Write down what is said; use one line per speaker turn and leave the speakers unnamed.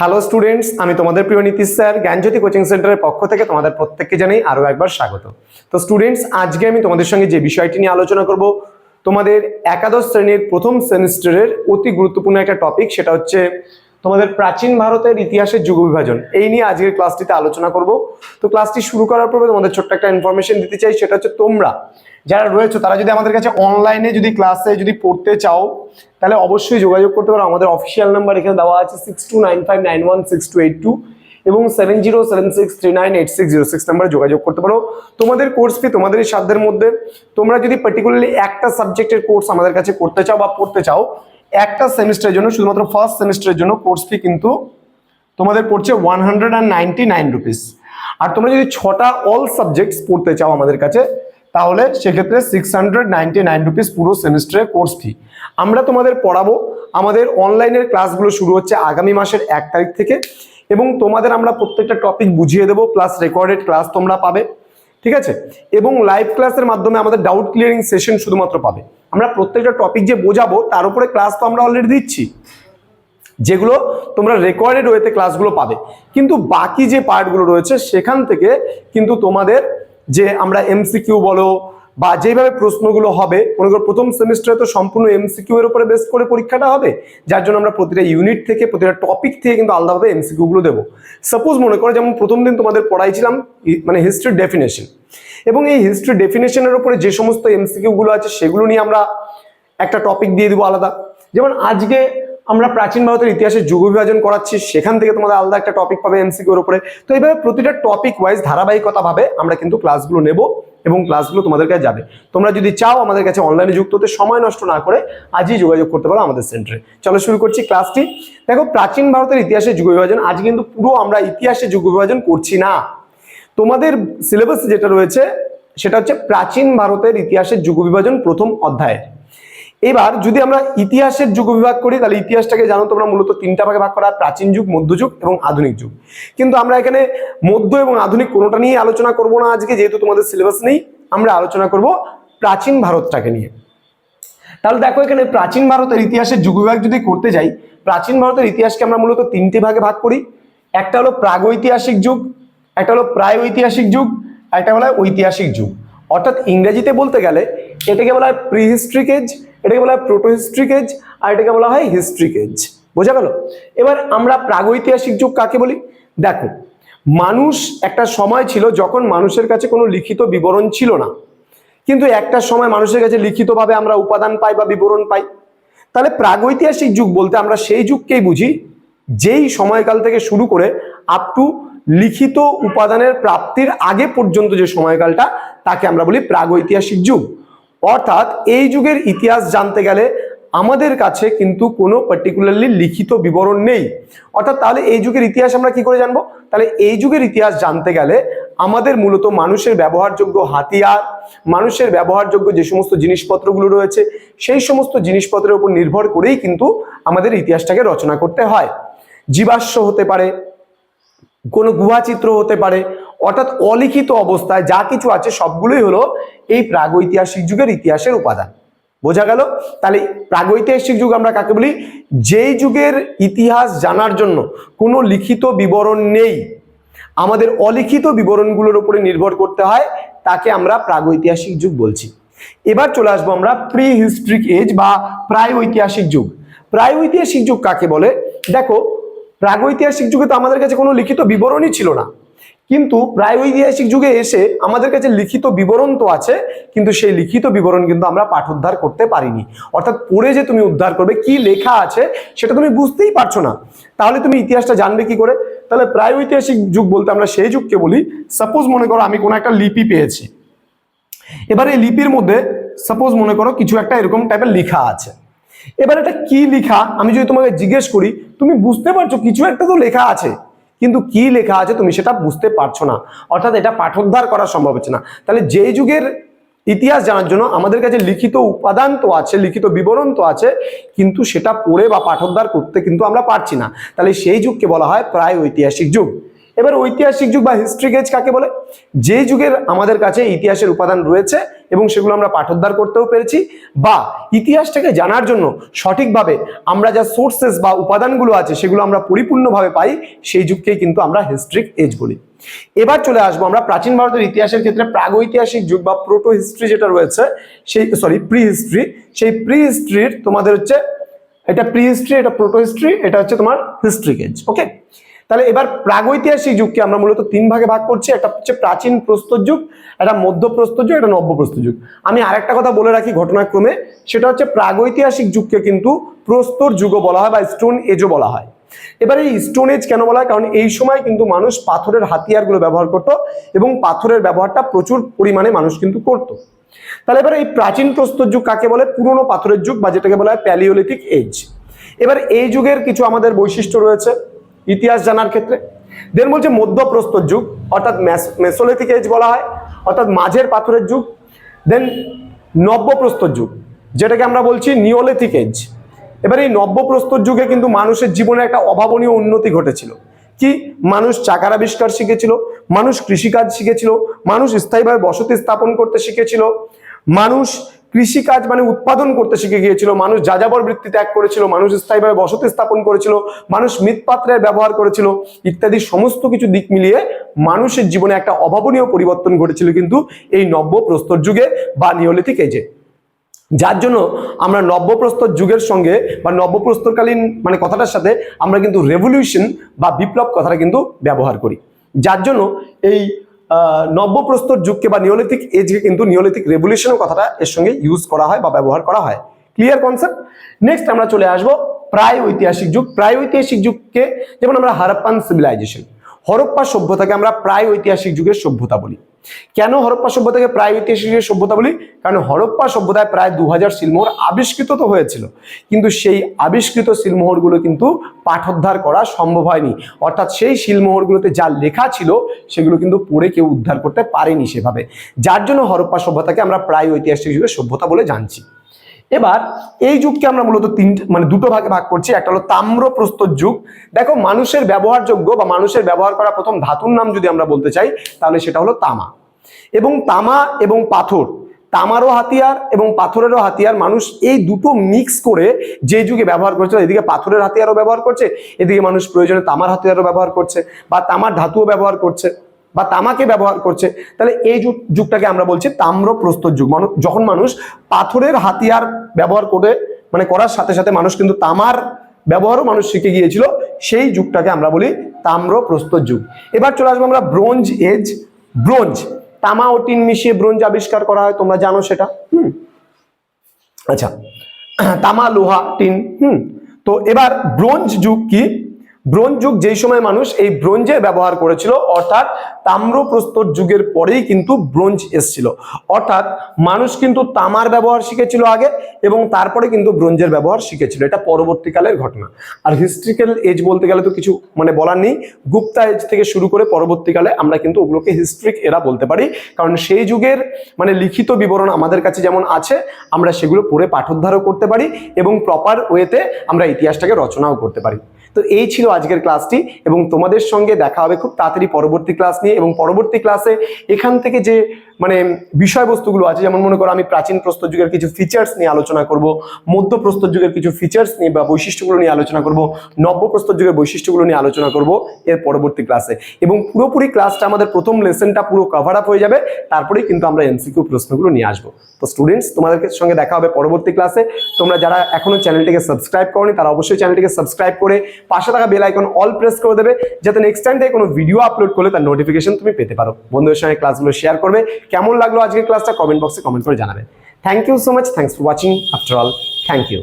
Hello students আমি তোমাদের প্রিয় নীতিশ স্যার, জ্ঞানজ্যোতি কোচিং সেন্টারের পক্ষ থেকে তোমাদের প্রত্যেককে জানাই আরও একবার স্বাগত। তো স্টুডেন্টস আজকে আমি তোমাদের সঙ্গে যে বিষয়টি নিয়ে আলোচনা করব, তোমাদের একাদশ শ্রেণির প্রথম সেমিস্টারের অতি গুরুত্বপূর্ণ একটা টপিক সেটা হচ্ছে তোমাদের প্রাচীন ভারতের ইতিহাসের যুগ বিভাজন এই নিয়ে আজকের ক্লাসটিতে আলোচনা করব। তো ক্লাসটি শুরু করার পূর্বে তোমাদের ছোট্ট একটা ইনফরমেশন দিতে চাই, সেটা হচ্ছে তোমরা যারা রয়েছে, তারা যদি আমাদের কাছে অনলাইনে যদি ক্লাসে যদি পড়তে চাও, তাহলে অবশ্যই যোগাযোগ করতে পারো। আমাদের অফিসিয়াল নাম্বার এখানে দেওয়া আছে six two nine five nine one six two eight two এবং seven zero seven six three nine eight six zero six নাম্বারে যোগাযোগ করতে পারো। তোমাদের কোর্স ফি তোমাদের সাধ্যের মধ্যে। তোমরা যদি পার্টিকুলারলি একটা সাবজেক্টের কোর্স আমাদের কাছে করতে চাও বা পড়তে চাও একটা সেমিস্টারের জন্য, শুধুমাত্র ফার্স্ট সেমিস্টারের জন্য কোর্স ফি কিন্তু তোমাদের পড়ছে one hundred and ninety nine rupees আর তোমরা যদি ছটা অল সাবজেক্টস পড়তে চাও আমাদের কাছে, তাহলে সেক্ষেত্রে সিক্স হান্ড্রেড নাইন রুপিস পুরো সেমিস্টারের কোর্স ফি আমরা তোমাদের পড়াবো, আমাদের অনলাইনের ক্লাসগুলো শুরু হচ্ছে আগামী মাসের এক তারিখ থেকে, এবং তোমাদের আমরা প্রত্যেকটা টপিক বুঝিয়ে দেবো প্লাস রেকর্ডেড ক্লাস তোমরা পাবে। ঠিক আছে? এবং লাইভ ক্লাসের মাধ্যমে আমাদের ডাউট ক্লিয়ারিং সেশন শুধুমাত্র পাবে। আমরা প্রত্যেকটা টপিক যে বোঝাবো, তার উপরে ক্লাস তো আমরা অলরেডি দিচ্ছি। যেগুলো তোমরা রেকর্ডেড ওয়েতে ক্লাসগুলো পাবে। কিন্তু বাকি যে পার্টগুলো রয়েছে, সেখান থেকে কিন্তু তোমাদের যে আমরা এমসিকিউ বলো বা যেভাবে প্রশ্নগুলো হবে, মনে করো প্রথম সেমিস্টারে তো সম্পূর্ণ এমসিকিউ এর উপরে বেস করে পরীক্ষাটা হবে, যার জন্য আমরা প্রতিটা ইউনিট থেকে, প্রতিটা টপিক থেকে কিন্তু আলাদাভাবে এমসিকিউ গুলো দেবো। সাপোজ মনে করো যেমন প্রথম দিন তোমাদের পড়াইছিলাম মানে হিস্ট্রির ডেফিনেশন এবং এই হিস্ট্রি ডেফিনেশনের উপরে যে সমস্ত এমসিকিউ গুলো আছে, সেগুলো নিয়ে আমরা একটা টপিক দিয়ে দিব আলাদা। যেমন আজকে আমরা প্রাচীন ভারতের ইতিহাসের যুগ বিভাজন করাচ্ছি, সেখান থেকে তোমাদের আলাদা একটা টপিক পাবে এমসিকিউর উপরে। তো এইভাবে প্রতিটা টপিক ওয়াইজ ধারাবাহিকতা ভাবে আমরা কিন্তু ক্লাসগুলো নেব। এবং ক্লাসগুলো তোমাদের কাছে যাবে। তোমরা যদি চাও আমাদের কাছে অনলাইনে যুক্ত হতে সময় নষ্ট না করে আজই যোগাযোগ করতে পারো আমাদের সেন্টারে চলো শুরু করছি ক্লাসটি দেখো, প্রাচীন ভারতের ইতিহাসের যুগ বিভাজন, আজ কিন্তু পুরো আমরা ইতিহাসে যুগ বিভাজন করছি না। তোমাদের সিলেবাস যেটা রয়েছে, সেটা হচ্ছে প্রাচীন ভারতের ইতিহাসের যুগ বিভাজন প্রথম অধ্যায় এবার যদি আমরা ইতিহাসের যুগ বিভাগ করি, তাহলে ইতিহাসটাকে জানো তোমরা মূলত তিনটা ভাগে ভাগ করা, প্রাচীন যুগ মধ্যযুগ এবং আধুনিক যুগ। কিন্তু আমরা এখানে মধ্য এবং আধুনিক কোনোটা নিয়ে আলোচনা করব না আজকে, যেহেতু তোমাদের সিলেবাস নেই, আমরা আলোচনা করব প্রাচীন ভারতটাকে নিয়ে। তাহলে দেখো এখানে প্রাচীন ভারতের ইতিহাসের যুগ বিভাগ যদি করতে যাই, প্রাচীন ভারতের ইতিহাসকে আমরা মূলত তিনটি ভাগে ভাগ করি। একটা হলো প্রাগৈতিহাসিক যুগ, একটা হলো প্রায় ঐতিহাসিক যুগ একটা হলো ঐতিহাসিক যুগ। অর্থাৎ ইংরেজিতে বলতে গেলে এটাকে বলা হয় প্রি হিস্ট্রিক এজ এটাকে বলা হয় প্রোটো হিস্ট্রিক এজ আর এটাকে বলা হয় হিস্ট্রিক এজ বোঝা গেল? এবার আমরা প্রাগৈতিহাসিক যুগ কাকে বলি? দেখো, মানুষ একটা সময় ছিল যখন মানুষের কাছে কোনো লিখিত বিবরণ ছিল না। কিন্তু একটা সময় মানুষের কাছে লিখিতভাবে আমরা উপাদান পাই বা বিবরণ পাই। তাহলে প্রাগৈতিহাসিক যুগ বলতে আমরা সেই যুগকেই বুঝি, যেই সময়কাল থেকে শুরু করে আপ টু লিখিত উপাদানের প্রাপ্তির আগে পর্যন্ত যে সময়কালটা, তাকে আমরা বলি প্রাগৈতিহাসিক যুগ। অর্থাৎ এই যুগের ইতিহাস জানতে গেলে আমাদের কাছে কিন্তু কোনো পার্টিকুলারলি লিখিত বিবরণ নেই। অর্থাৎ তাহলে এই যুগের ইতিহাস আমরা কি করে জানব? তাহলে এই যুগের ইতিহাস জানতে গেলে আমাদের মূলত মানুষের ব্যবহারযোগ্য হাতিয়ার, মানুষের ব্যবহারযোগ্য যে সমস্ত জিনিসপত্রগুলো রয়েছে, সেই সমস্ত জিনিসপত্রের উপর নির্ভর করেই কিন্তু আমাদের ইতিহাসটাকে রচনা করতে হয়। জীবাশ্ম হতে পারে, কোনো গুহাচিত্র হতে পারে অর্থাৎ অলিখিত অবস্থায় যা কিছু আছে সবগুলোই হলো এই প্রাগৈতিহাসিক যুগের ইতিহাসের উপাদান। বোঝা গেল? তাহলে প্রাগৈতিহাসিক যুগ আমরা কাকে বলি? যেই যুগের ইতিহাস জানার জন্য কোনো লিখিত বিবরণ নেই। আমাদের অলিখিত বিবরণগুলোর উপরে নির্ভর করতে হয়, তাকে আমরা প্রাগৈতিহাসিক যুগ বলছি। এবার চলে আসব আমরা প্রি হিস্ট্রিক এজ বা প্রায় ঐতিহাসিক যুগ। প্রায় ঐতিহাসিক যুগ কাকে বলে? দেখো, প্রাগৈতিহাসিক যুগে তো আমাদের কাছে কোনো লিখিত বিবরণই ছিল না। কিন্তু প্রায় ঐতিহাসিক যুগে এসে আমাদের কাছে লিখিত বিবরণ তো আছে, কিন্তু সেই লিখিত বিবরণ কিন্তু আমরা পাঠোদ্ধার করতে পারিনি। অর্থাৎ পড়ে যে তুমি উদ্ধার করবে, কি লেখা আছে, সেটা তুমি বুঝতেই পারছ না। তাহলে তুমি ইতিহাসটা জানবে কি করে? তাহলে প্রায় ঐতিহাসিক যুগ বলতে আমরা সেই যুগকে বলি। সাপোজ মনে করো আমি কোনো একটা লিপি পেয়েছি। এবার এই লিপির মধ্যে সাপোজ মনে করো কিছু একটা এরকম টাইপের লেখা আছে। এবার এটা কি লেখা? আমি যদি তোমাকে জিজ্ঞেস করি, তুমি বুঝতে পারছ কিছু একটা তো লেখা আছে। কিন্তু কি লেখা আছে তুমি সেটা বুঝতে পারছ না। অর্থাৎ এটা পাঠোদ্ধার করা সম্ভব হচ্ছে না। তাহলে যেই যুগের ইতিহাস জানার জন্য আমাদের কাছে লিখিত উপাদান তো আছে, লিখিত বিবরণ তো আছে, কিন্তু সেটা পড়ে বা পাঠোদ্ধার করতে কিন্তু আমরা পারছি না। তাহলে সেই যুগকে বলা হয় প্রায় ঐতিহাসিক যুগ। এবার ঐতিহাসিক যুগ বা হিস্ট্রিক এজ কাকে বলে? যে যুগের আমাদের কাছে ইতিহাসের উপাদান রয়েছে এবং সেগুলো আমরা পাঠোদ্ধার করতেও পেরেছি বা ইতিহাসটাকে জানার জন্য সঠিকভাবে আমরা যা সোর্সেস বা উপাদানগুলো আছে সেগুলো আমরা পরিপূর্ণভাবে পাই, সেই যুগকেই কিন্তু আমরা হিস্ট্রিক এজ বলি। এবার চলে আসব আমরা প্রাচীন ভারতের ইতিহাসের ক্ষেত্রে প্রাগৈতিহাসিক যুগ বা প্রোটো হিস্ট্রি যেটা রয়েছে, সেই সরি প্রি হিস্ট্রি সেই প্রি হিস্ট্রির তোমাদের হচ্ছে, এটা প্রি হিস্ট্রি এটা প্রোটো হিস্ট্রি এটা হচ্ছে তোমার হিস্ট্রিক এজ ওকে তাহলে এবার প্রাগৈতিহাসিক যুগকে আমরা মূলত তিন ভাগে ভাগ করছি। একটা হচ্ছে প্রাচীন প্রস্তর যুগ, একটা মধ্য প্রস্তর যুগ, একটা নব্য প্রস্তর যুগ। আমি আরেকটা কথা বলে রাখি ঘটনাক্রমে, সেটা হচ্ছে প্রাগৈতিহাসিক যুগকে কিন্তু প্রস্তর যুগও বলা হয় বা স্টোন এজও বলা হয়। এবার এই স্টোন এজ কেন বলা হয়? কারণ এই সময় কিন্তু মানুষ পাথরের হাতিয়ারগুলো ব্যবহার করত এবং পাথরের ব্যবহারটা প্রচুর পরিমাণে মানুষ কিন্তু করত। তাহলে এবার এই প্রাচীন প্রস্তর যুগ কাকে বলে? পুরনো পাথরের যুগ বা যেটাকে বলা হয় প্যালিওলিথিক এজ। এবার এই যুগের কিছু আমাদের বৈশিষ্ট্য রয়েছে। ইতিহাস জানার ক্ষেত্রে। দেন বলছে মধ্যপ্রস্তর যুগ, অর্থাৎ মেসোলিথিক এজ বলা হয়, অর্থাৎ মাঝের পাথরের যুগ। দেন নব্যপ্রস্তর যুগ, যেটাকে আমরা বলছি নিওলিথিক এজ এবার এই নব্যপ্রস্তর যুগে কিন্তু মানুষের জীবনে একটা অভাবনীয় উন্নতি ঘটেছিল। কি? মানুষ চাকার আবিষ্কার শিখেছিল, মানুষ কৃষিকাজ শিখেছিল, মানুষ স্থায়ীভাবে বসতি স্থাপন করতে শিখেছিল, মানুষ কৃষিকাজ মানে উৎপাদন করতে শিখে গিয়েছিল, মানুষ যাযাবর বৃত্তি ত্যাগ করেছিল, মানুষ স্থায়ীভাবে বসতি স্থাপন করেছিল, মানুষ মৃৎপাত্রের ব্যবহার করেছিল, ইত্যাদি সমস্ত কিছু দিক মিলিয়ে মানুষের জীবনে একটা অভাবনীয় পরিবর্তন ঘটেছিল কিন্তু এই নব্য প্রস্তর যুগে বা নিওলিথিক এজে যার জন্য আমরা নব্যপ্রস্তর যুগের সঙ্গে বা নব্যপ্রস্তরকালীন মানে কথাটার সাথে আমরা কিন্তু রেভলিউশন বা বিপ্লব কথাটা কিন্তু ব্যবহার করি। যার জন্য এই নব্যপ্রস্তর যুগকে বা নিওলিথিক এজকে কিন্তু নিওলিথিক রেভলিউশনের কথাটা এর সঙ্গে ইউজ করা হয় বা ব্যবহার করা হয়। ক্লিয়ার কনসেপ্ট নেক্সট আমরা চলে আসব প্রায় ঐতিহাসিক যুগ। প্রায় ঐতিহাসিক যুগকে যেমন আমরা হারাপ্পান সিভিলাইজেশন হরপ্পা সভ্যতাকে আমরা প্রায় ঐতিহাসিক যুগের সভ্যতা বলি। কেন হরপ্পা সভ্যতাকে প্রায় ঐতিহাসিক সভ্যতা বলি? কারণ হরপ্পা সভ্যতায় প্রায় দু হাজার সিলমোহর আবিষ্কৃত তো হয়েছিল। কিন্তু সেই আবিষ্কৃত সিলমোহরগুলো কিন্তু পাঠোদ্ধার করা সম্ভব হয়নি। অর্থাৎ সেই সিলমোহরগুলোতে যা লেখা ছিল, সেগুলো কিন্তু পড়ে কেউ উদ্ধার করতে পারেনি সেভাবে। যার জন্য হরপ্পা সভ্যতাকে আমরা প্রায় ঐতিহাসিক যুগের সভ্যতা বলে জানছি। এবার এই যুগকে আমরা মূলত তিনটে মানে দুটো ভাগে ভাগ করছি। একটা হলো তাম্র প্রস্তর যুগ। দেখো, মানুষের ব্যবহারযোগ্য বা মানুষের ব্যবহার করা প্রথম ধাতুর নাম যদি আমরা বলতে চাই, তাহলে সেটা হলো তামা। এবং তামা এবং পাথর, তামারও হাতিয়ার এবং পাথরেরও হাতিয়ার। মানুষ এই দুটো মিক্স করে যে যুগে ব্যবহার করছে, এদিকে পাথরের হাতিয়ারও ব্যবহার করছে, এদিকে মানুষ প্রয়োজনে তামার হাতিয়ারও ব্যবহার করছে বা তামার ধাতুও ব্যবহার করছে। বা তামাকে ব্যবহার করছে, তাহলে এই যুগ, যুগটাকে আমরা বলছি তাম্র প্রস্তর যুগ। মানুষ যখন মানুষ পাথরের হাতিয়ার ব্যবহার করে মানে করার সাথে সাথে মানুষ কিন্তু তামার ব্যবহারও মানুষ শিখে গিয়েছিল, সেই যুগটাকে আমরা বলি তাম্র প্রস্তর যুগ। এবার চলে আসব আমরা ব্রোঞ্জ এজ। ব্রোঞ্জ, তামা ও টিন মিশিয়ে ব্রোঞ্জ আবিষ্কার করা হয়, তোমরা জানো সেটা? হুম। আচ্ছা তামা, লোহা, টিন, হুম। তো এবার ব্রোঞ্জ যুগ কি? ব্রোঞ্জ যুগ যেই সময় মানুষ এই ব্রোঞ্জের ব্যবহার করেছিল, অর্থাৎ তাম্রপ্রস্তর যুগের পরেই কিন্তু ব্রোঞ্জ এসছিল। অর্থাৎ মানুষ কিন্তু তামার ব্যবহার শিখেছিল আগে এবং তারপরে কিন্তু ব্রোঞ্জের ব্যবহার শিখেছিল। এটা পরবর্তীকালের ঘটনা। আর হিস্ট্রিক্যাল এজ বলতে গেলে তো কিছু মানে বলার নেই। গুপ্তা এজ থেকে শুরু করে পরবর্তীকালে আমরা কিন্তু ওগুলোকে হিস্ট্রিক এরা বলতে পারি। কারণ সেই যুগের মানে লিখিত বিবরণ আমাদের কাছে যেমন আছে, আমরা সেগুলো পড়ে পাঠোদ্ধারও করতে পারি এবং প্রপার ওয়েতে আমরা ইতিহাসটাকে রচনাও করতে পারি। তো এই ছিল আজকের ক্লাসটি এবং তোমাদের সঙ্গে দেখা হবে খুব তাড়াতাড়ি পরবর্তী ক্লাস নিয়ে এবং পরবর্তী ক্লাসে এখান থেকে যে মানে বিষয়বস্তুগুলো আছে, যেমন মনে করো আমি প্রাচীন প্রস্তর যুগের কিছু ফিচার্স নিয়ে আলোচনা করব, মধ্য প্রস্তর যুগের কিছু ফিচার্স নিয়ে বা বৈশিষ্ট্যগুলো নিয়ে আলোচনা করব, নব্য প্রস্তর যুগের বৈশিষ্ট্যগুলো নিয়ে আলোচনা করব এর পরবর্তী ক্লাসে এবং পুরোপুরি ক্লাসটা আমাদের প্রথম লেসনটা পুরো কভার আপ হয়ে যাবে, তারপরেই কিন্তু আমরা এমসিকিউ প্রশ্নগুলো নিয়ে আসব। তো স্টুডেন্টস তোমাদের সঙ্গে দেখা হবে পরবর্তী ক্লাসে তোমরা যারা এখনও চ্যানেলটিকে সাবস্ক্রাইব করনি, তারা অবশ্যই চ্যানেলটিকে সাবস্ক্রাইব করে পাশে থাকা বেল আইকন অল প্রেস করে দেবে, যাতে নেক্সট টাইম থেকে কোনো ভিডিও আপলোড করলে তার নোটিফিকেশন তুমি পেতে পারো। বন্ধুদের সঙ্গে ক্লাসগুলো শেয়ার করবে। কেমন লাগল আজকের ক্লাসটা কমেন্ট বক্সে কমেন্ট করে জানাবেন thank you so much thanks for watching after all thank you